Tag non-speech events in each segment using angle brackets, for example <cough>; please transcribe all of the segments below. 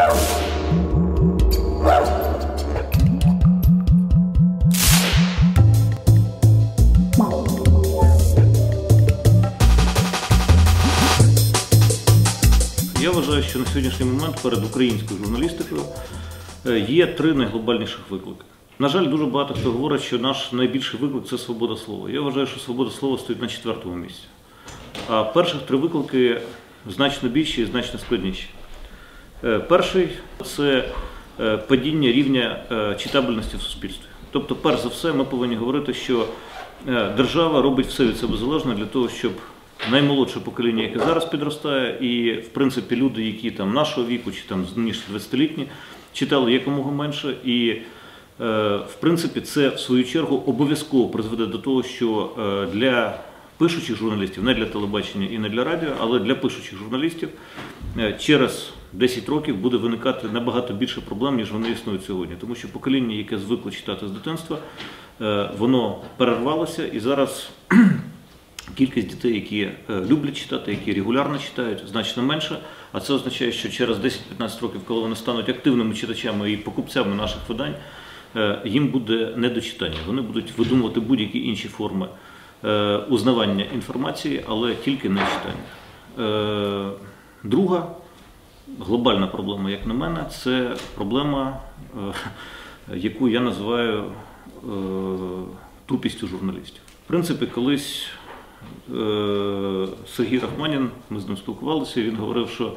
Я вважаю, що на сьогоднішній момент перед українською журналістикою е, є три найглобальніших виклики. На жаль, дуже багато хто говорить, що наш найбільший виклик це свобода слова. Я вважаю, що свобода слова стоїть на четвертому місці. А перших три виклики значно більші і значно складніші. Е, Перший це е, падіння рівня е, читабельності в суспільстві. Тобто, перш за все, ми повинні говорити, що держава робить все від себе залежне для того, щоб наймолодше покоління, яке зараз підростає, і в принципі люди, які там нашого віку чи там ніж 20-літні, читали якомога менше. І в принципі це в свою чергу обов'язково призведе до того, що для пишучих журналістів, не для телебачення і не для радіо, але для пишучих журналістів через 10 років буде виникати набагато більше проблем, ніж вони існують сьогодні. Тому що покоління, яке звикло читати з дитинства, е, воно перервалося і зараз <clears throat> кількість дітей, які е, люблять читати, які регулярно читають, значно менше. А це означає, що через 10-15 років, коли вони стануть активними читачами і покупцями наших видань, е, їм буде не до читання. Вони будуть видумувати будь-які інші форми узнавання інформації, але тільки не читання. Друга глобальна проблема, як на мене, це проблема, е, яку я називаю е, тупістю журналістів. В принципі, колись е, Сергій Рахманін, ми з ним спілкувалися, він говорив, що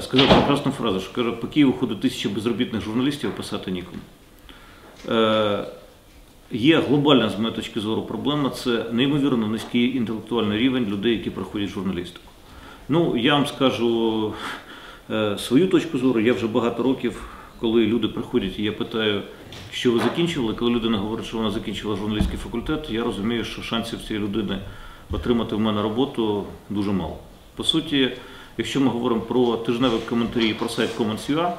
сказав прекрасну фразу, що каже, по Києву ходить тисяча безробітних журналістів, писати нікому. Є глобальна, з моєї точки зору, проблема це неймовірно низький інтелектуальний рівень людей, які проходять журналістику. Ну, я вам скажу свою точку зору. Я вже багато років, коли люди приходять і я питаю, що ви закінчували, коли людина говорить, що вона закінчила журналістський факультет, я розумію, що шансів цієї людини отримати в мене роботу дуже мало. По суті, якщо ми говоримо про тижневі коментарі про сайт Commons.ua,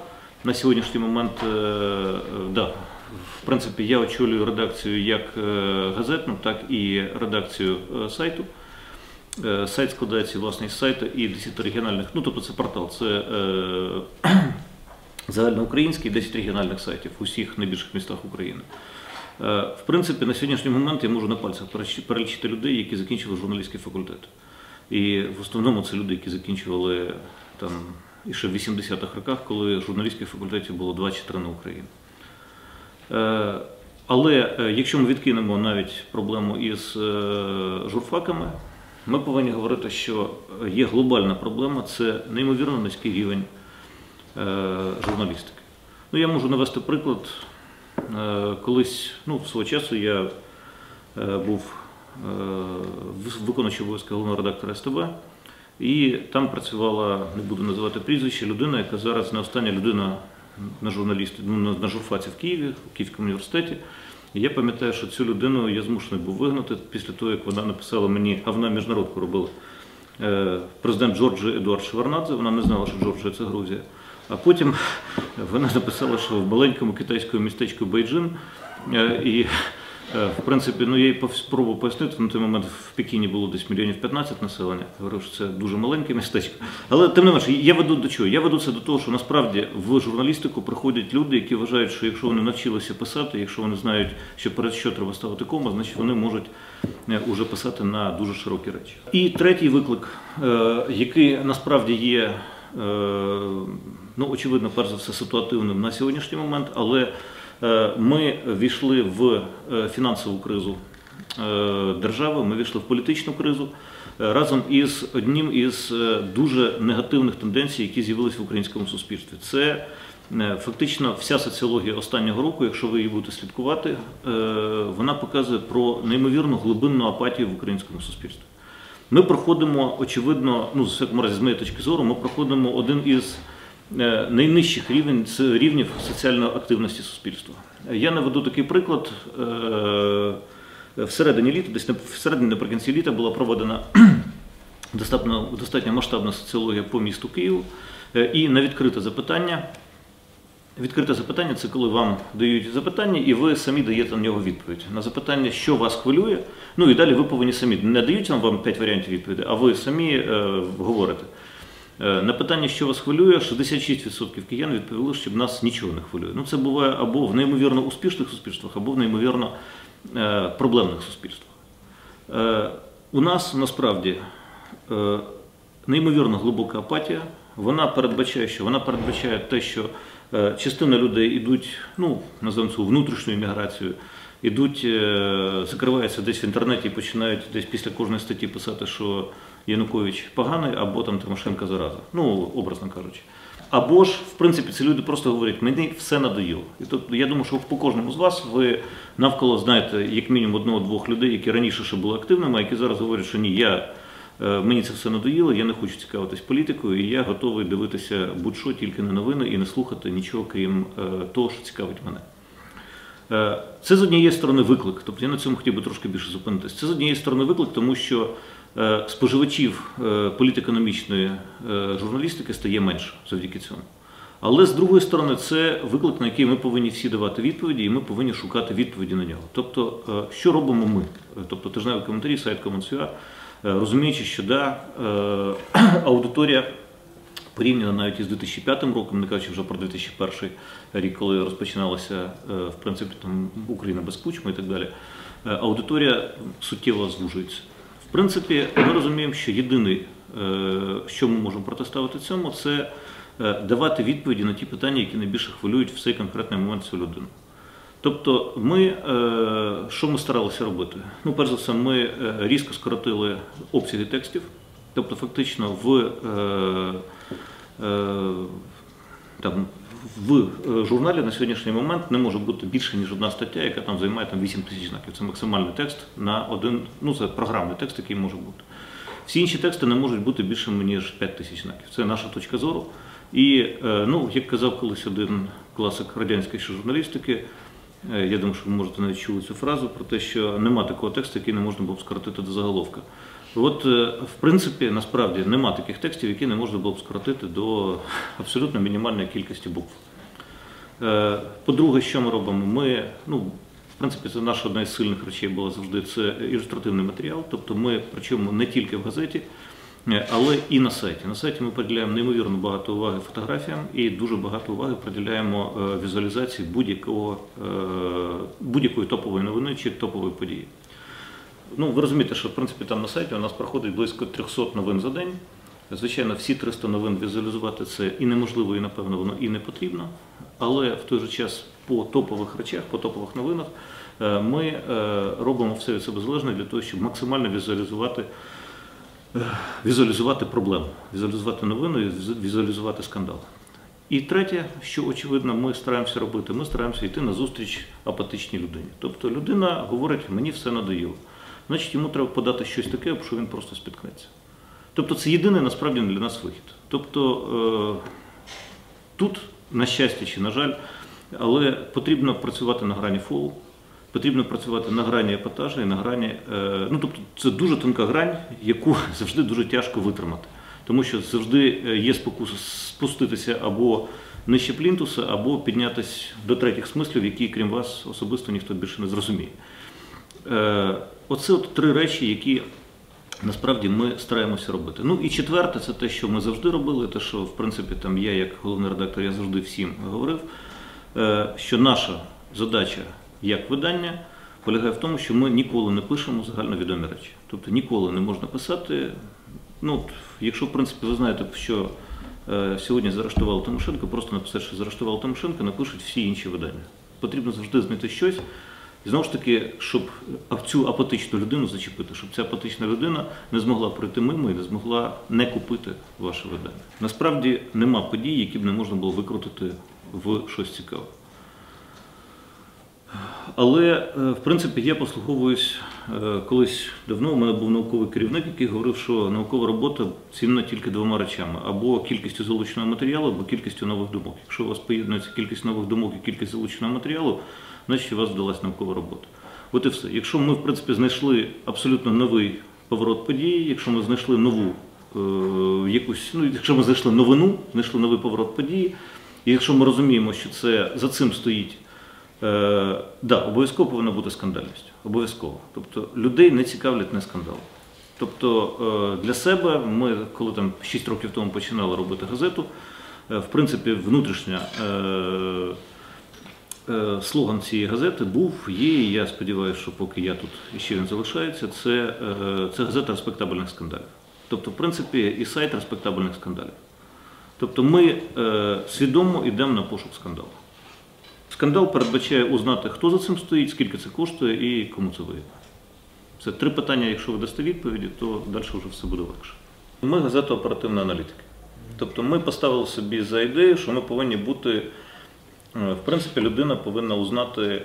на сьогоднішній момент, е, е, да, в принципі, я очолюю редакцію як е, газетну, так і редакцію е, сайту. Е, Сайт складається власне із сайту і 10 регіональних, ну тобто це портал, це е, <clears throat> загальноукраїнський 10 регіональних сайтів у всіх найбільших містах України. Е, В принципі, на сьогоднішній момент я можу на пальцях перелічити людей, які закінчили журналістський факультет. І в основному це люди, які закінчували там і ще в 80-х роках, коли журналістських факультетів було 2 чи 3 на Україні. Е, Але е, якщо ми відкинемо навіть проблему із е, журфаками, ми повинні говорити, що є глобальна проблема це неймовірно низький рівень е, журналістики. Ну, я можу навести приклад. Е, Колись, ну, свого часу я е, був е, виконуючий обов'язки головного редактора СТБ, і там працювала, не буду називати прізвище, людина, яка зараз не остання людина на журналісті, на- журфаці в Києві, в Київському університеті. Я пам'ятаю, що цю людину я змушений був вигнати після того, як вона написала мені, а вона міжнародку робила. Е, Президент Джорджії Едуард Шеварнадзе, вона не знала, що Джорджія це Грузія. А потім <laughs> вона написала, що в маленькому китайському містечку Бейджин. е, І в принципі, ну я їй спробував пояснити. На той момент в Пекіні було десь мільйонів 15 населення. Говорив, що це дуже маленьке містечко. Але тим не менше, я веду до чого? Я веду це до того, що насправді в журналістику приходять люди, які вважають, що якщо вони навчилися писати, якщо вони знають, що перед що треба ставити кому, значить вони можуть е, уже писати на дуже широкі речі. І третій виклик, е, який насправді є, е, ну очевидно, перш за все ситуативним на сьогоднішній момент, але е, ми війшли в е, фінансову кризу е, держави, ми війшли в політичну кризу е, разом із одним із е, дуже негативних тенденцій, які з'явилися в українському суспільстві. Це е, фактично вся соціологія останнього року, якщо ви її будете слідкувати, е, вона показує про неймовірну глибинну апатію в українському суспільстві. Ми проходимо, очевидно, ну, з моєї точки зору, ми проходимо один із е, найнижчих рівень, рівнів соціальної активності суспільства. Я наведу такий приклад. Е, Всередині літа, десь всередині наприкінці літа була проведена <clears throat> достатньо, достатньо масштабна соціологія по місту Києву. Е, І на відкрите запитання. Відкрите запитання це коли вам дають запитання, і ви самі даєте на нього відповідь. На запитання, що вас хвилює. Ну і далі ви повинні самі не дають вам п'ять варіантів відповіді, а ви самі е, говорите. Е, На питання, що вас хвилює, 66% киян відповіли, що нас нічого не хвилює. Ну, це буває або в неймовірно успішних суспільствах, або в неймовірно е, проблемних суспільствах. Е, У нас насправді неймовірно глибока апатія. Вона передбачає, що вона передбачає те, що частина людей йдуть, ну називаємо це внутрішньою міграцією, ідуть, закриваються десь в інтернеті і починають десь після кожної статті писати, що Янукович поганий, або там Тимошенко зараза. Ну, образно кажучи. Або ж, в принципі, ці люди просто говорять, мені все надоїло. І тобто я думаю, що по кожному з вас ви навколо знаєте як мінімум одного-двох людей, які раніше ще були активними, а які зараз говорять, що ні, я. Е, Мені це все надоїло, я не хочу цікавитись політикою, і я готовий дивитися будь-що, тільки не новини і не слухати нічого, крім е, того, що цікавить мене. Е, Це з однієї сторони виклик, тобто я на цьому хотів би трошки більше зупинитися. Це з однієї сторони виклик, тому що споживачів е, політекономічної е, журналістики стає менше завдяки цьому. Але з другої сторони, це виклик, на який ми повинні всі давати відповіді, і ми повинні шукати відповіді на нього. Тобто, е, що робимо ми? Е, Тобто, тижневі коментарі, сайт Комунсюа, розуміючи, що да, е, <clears throat> аудиторія порівняно навіть із 2005 роком, не кажучи вже про 2001 рік, коли розпочиналася е, в принципі там Україна без кучми і так далі, е, аудиторія суттєво звужується. В принципі, ми розуміємо, що єдине, що ми можемо протиставити цьому, це е, давати відповіді на ті питання, які найбільше хвилюють в цей конкретний момент цю людину. Тобто, ми, е, що ми старалися робити? Ну, перш за все, ми е, різко скоротили обсяги текстів, тобто, фактично, в, е, е, там, в е, журналі на сьогоднішній момент не може бути більше, ніж одна стаття, яка там займає там, 8 тисяч знаків. Це максимальний текст на один, ну це програмний текст, який може бути. Всі інші тексти не можуть бути більшими, ніж 5 тисяч знаків. Це наша точка зору. І, е, ну, як казав колись один класик радянської журналістики, е, я думаю, що ви можете навіть чули цю фразу про те, що нема такого тексту, який не можна було б скоротити до заголовка. От, е, в принципі, насправді нема таких текстів, які не можна було б скоротити до абсолютно мінімальної кількості букв. Е, По-друге, що ми робимо? Ми, ну, в принципі, це наша одна із сильних речей була завжди це ілюстративний матеріал. Тобто ми, причому не тільки в газеті, е, але і на сайті. На сайті ми приділяємо неймовірно багато уваги фотографіям і дуже багато уваги приділяємо візуалізації будь-якої топової новини чи топової події. Ну, ви розумієте, що в принципі там на сайті у нас проходить близько 300 новин за день. Звичайно, всі 300 новин візуалізувати це і неможливо, і напевно воно і не потрібно. Але в той же час по топових речах, по топових новинах е, ми е, робимо все від себе залежне для того, щоб максимально візуалізувати, е, візуалізувати проблему, візуалізувати новину і візуалізувати скандал. І третє, що очевидно, ми стараємося робити, ми стараємося йти на зустріч апатичній людині. Тобто людина говорить, мені все надоїло. Значить, йому треба подати щось таке, що він просто спіткнеться. Тобто це єдиний насправді для нас вихід. Тобто е, тут, на щастя чи на жаль, але потрібно працювати на грані фолу, потрібно працювати на грані епатажу і на грані. Е, ну тобто це дуже тонка грань, яку <laughs> завжди дуже тяжко витримати. Тому що завжди е, є спокуса спуститися або нижче плінтуса, або піднятися до третіх смислів, які, крім вас, особисто ніхто більше не зрозуміє. Оце от три речі, які насправді ми стараємося робити. Ну і четверте, це те, що ми завжди робили, те, що в принципі там я, як головний редактор, я завжди всім говорив, е, що наша задача як видання полягає в тому, що ми ніколи не пишемо загальновідомі речі. Тобто ніколи не можна писати. Ну, якщо в принципі ви знаєте, що е, сьогодні заарештували Тимошенко, просто написати, що заарештували Тимошенко, напишуть всі інші видання. Потрібно завжди знайти щось. І знову ж таки, щоб цю апатичну людину зачепити, щоб ця апатична людина не змогла пройти мимо і не змогла не купити ваше видання. Насправді нема подій, які б не можна було викрутити в щось цікаве. Але, е, в принципі, я послуховуюсь е, колись давно. У мене був науковий керівник, який говорив, що наукова робота цінна тільки двома речами: або кількістю залученого матеріалу, або кількістю нових думок. Якщо у вас поєднується кількість нових думок і кількість залученого матеріалу, у вас вдалась наукова робота. От і все. Якщо ми, в принципі, знайшли абсолютно новий поворот події, якщо ми знайшли нову е, якусь, ну, якщо ми знайшли новину, знайшли новий поворот події, і якщо ми розуміємо, що це за цим стоїть. Е, да, обов'язково повинна бути скандальність. Обов'язково. Тобто людей не цікавлять не скандал. Тобто е, для себе ми, коли там 6 років тому починали робити газету, е, в принципі, внутрішня е, слоган цієї газети був, є, і я сподіваюся, що поки я тут ще він залишається, це, е, це газета респектабельних скандалів. Тобто, в принципі, і сайт респектабельних скандалів. Тобто ми е, свідомо йдемо на пошук скандалу. Скандал передбачає узнати, хто за цим стоїть, скільки це коштує і кому це вигідно. Це три питання, якщо ви дасте відповіді, то далі вже все буде легше. Ми газета оперативної аналітики. Тобто ми поставили собі за ідею, що ми повинні бути, е, в принципі, людина повинна узнати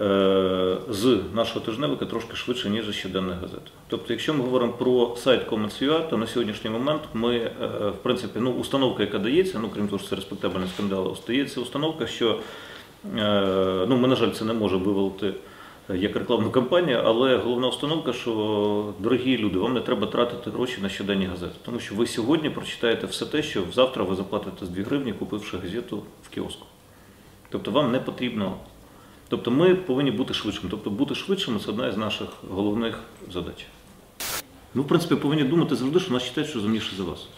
е, з нашого тижневика трошки швидше, ніж з щоденної газети. Тобто, якщо ми говоримо про сайт Commerce.ua, то на сьогоднішній момент ми, е, в принципі, ну, установка, яка дається, ну крім того, що це респектабельний скандал, остається установка, що е, ну, ми, на жаль, це не можемо вивалити як рекламну кампанію, але головна установка, що дорогі люди, вам не треба тратити гроші на щоденні газети, тому що ви сьогодні прочитаєте все те, що завтра ви заплатите з 2 гривні, купивши газету в кіоску. Тобто вам не потрібно. Тобто ми повинні бути швидшими. Тобто бути швидшими це одна із наших головних задач. Ну, в принципі, повинні думати завжди, що нас читають, що розумніше за вас.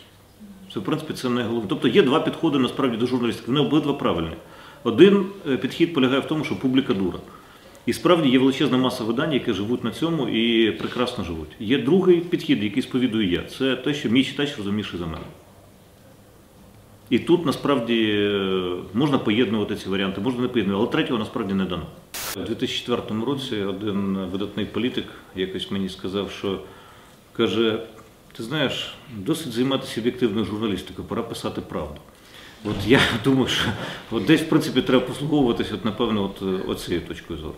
Це, в принципі, це найголовніше. Тобто є два підходи насправді до журналістики. Вони обидва правильні. Один е, підхід полягає в тому, що публіка дура. І справді є величезна маса видань, які живуть на цьому і прекрасно живуть. Є другий підхід, який сповідую я. Це те, що мій читач розумніший за мене. І тут насправді е, можна поєднувати ці варіанти, можна не поєднувати, але третього насправді не дано. У 2004 році один видатний політик якось мені сказав, що каже: ти знаєш, досить займатися об'єктивною журналістикою, пора писати правду. От я <laughs> думаю, що от десь в принципі треба послуговуватися, от, напевно, от, оцією точкою зору.